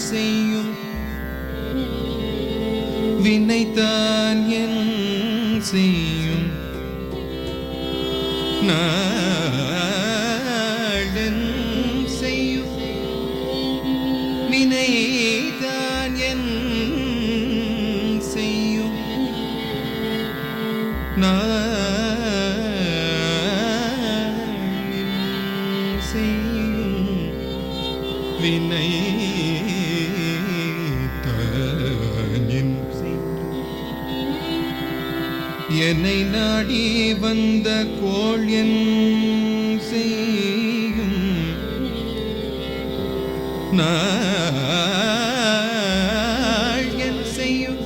செய்யும். வினைத்தான் என் செய்யும். நாடன் செய்யும். வினைதான் என் செய்யும். நான் என்னை நாடி வந்த கோள் என் செய்யும். என் செய்யும்.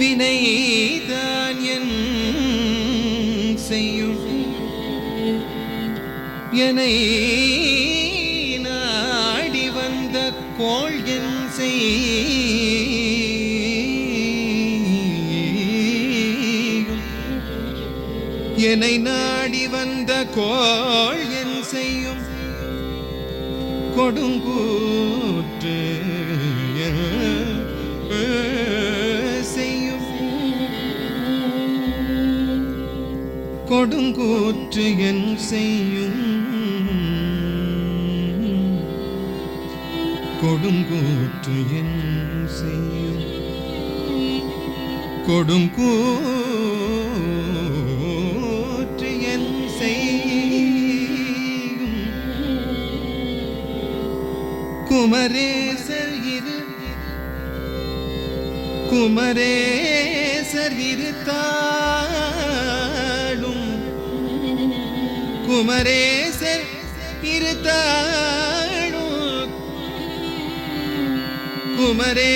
வினைதான் என் செய்யும். என்னை என்னை நாடி வந்த கோள் என் செய்யும் கொடுங்கூற்று செய்யும் கொடுங்கூற்று என் செய்யும் கொடுங்கூற்று என் செய்யும் கொடுங்கூ குமரேசர் இரு. குமரேசர் இருத்தாளும் குமரேசர் இருத்தாளும் குமரே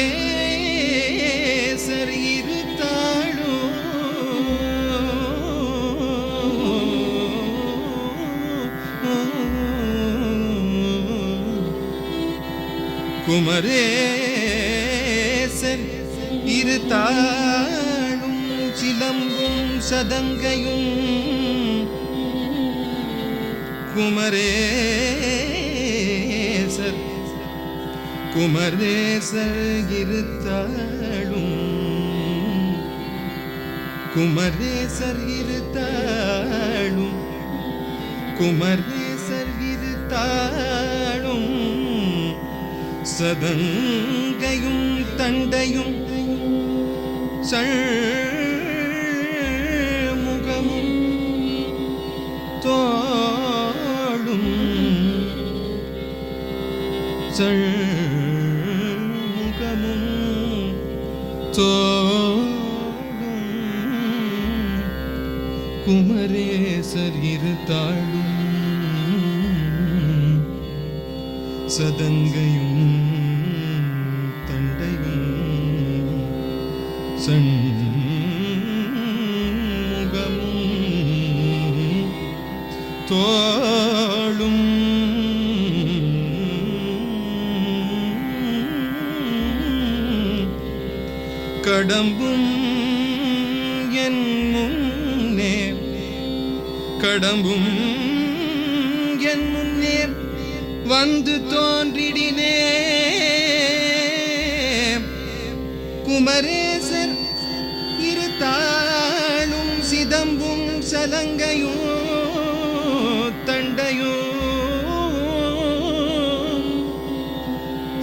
குமரேசன் இரு தாழும் சிலம்பும் சதங்கையும். குமரேசர் குமரேசர் இரு குமரேசர் இரு குமரேசர் இரு சதங்கையும் தண்டையும் முகமும் தோளும் முகமும் தோளும் குமரேசர் இரு தாழும் சதங்கையும் சண்முகமும் தோளும் கடம்பும் என் முன்னே கடம்பும் என் முன்னே வந்து தோன்றிடினே. குமரே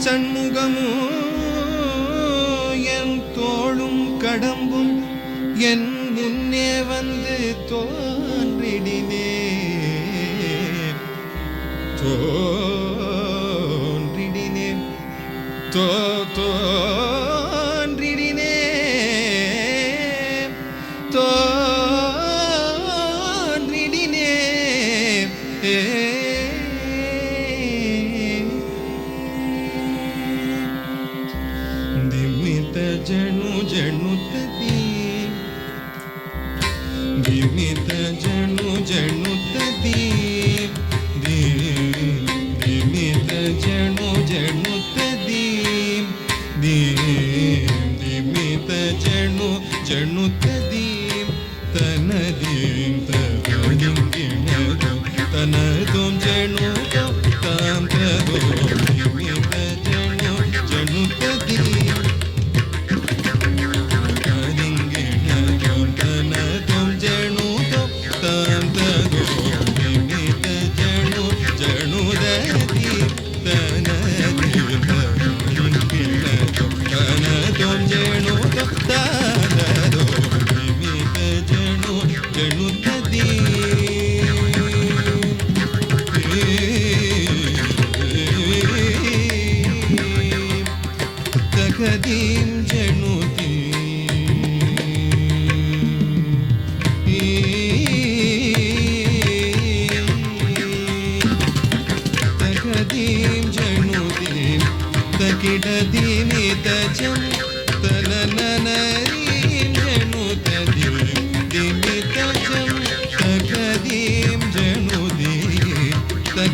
சண்முகமோ? என் தோளும் கடம்பும் என் முன்னே வந்து தோன்றிடினே தோன்றிடினேன். தோ தோ here.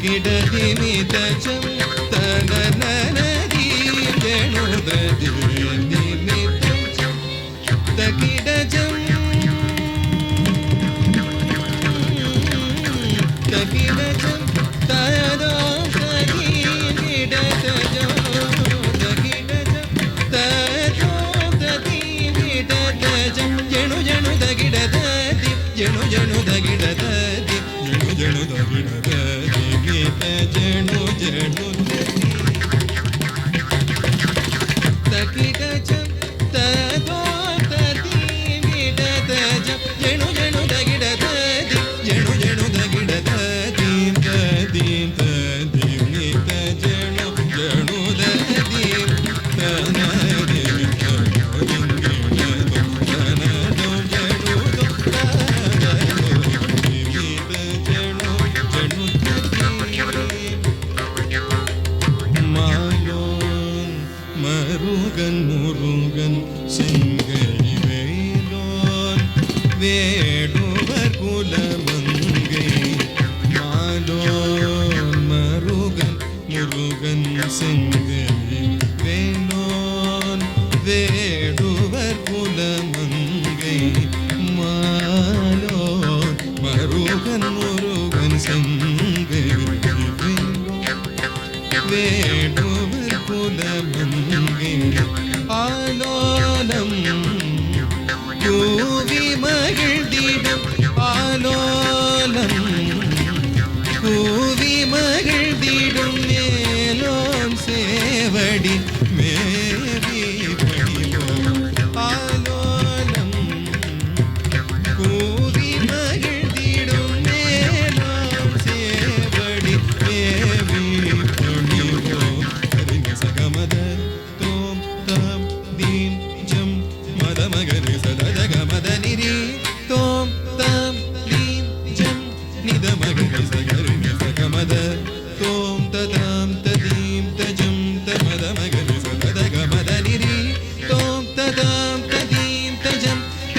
കിടതി മിതജം തടനനരീ ഗണുതജം തകിടജം തകിടജം തരോ സഹി വിടതജോ തകിടജം തരോ ദതി വിടതജം ജണു ജണു തകിടതതി ജണു ജണു തകിടതതി ജണു ജണു തകിടതതി జడు జడు తకిట చ வேடுவர் குலமங்கை மாலோ மருகன் முருகன் சங்கை வேடுவர் குலமங்கை ஆலோலம் தூவி மகிழ்ந்த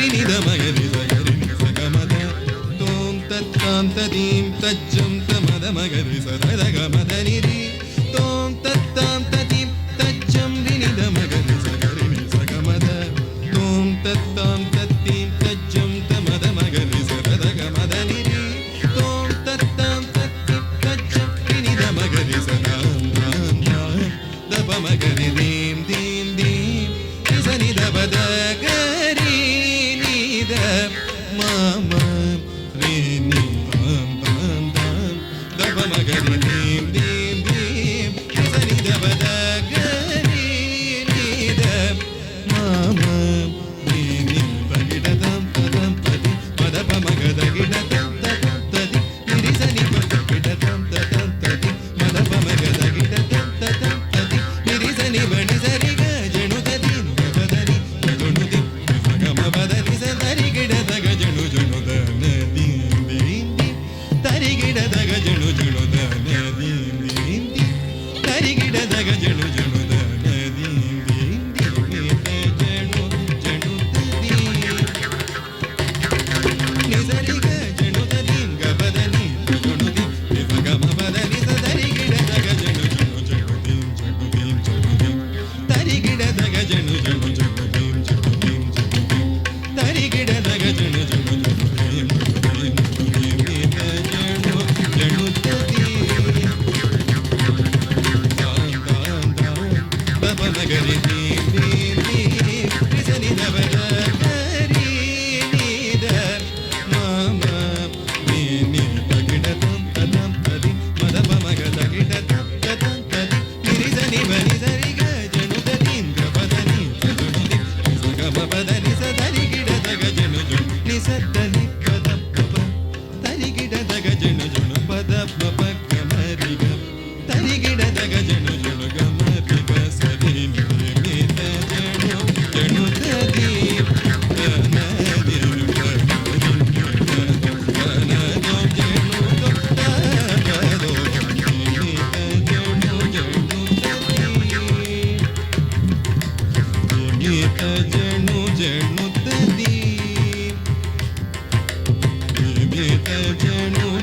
நிதமய நிதகரிம் சகமத தோம் தத்தாம் ததீம் தஜ்ஜம் தமத மகரி சதகமத நிதி தோம் தத்தாம் ததீம் தஜ்ஜம் வினிதமகரி சகரிம்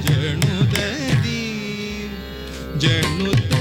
जन्मदी जन्म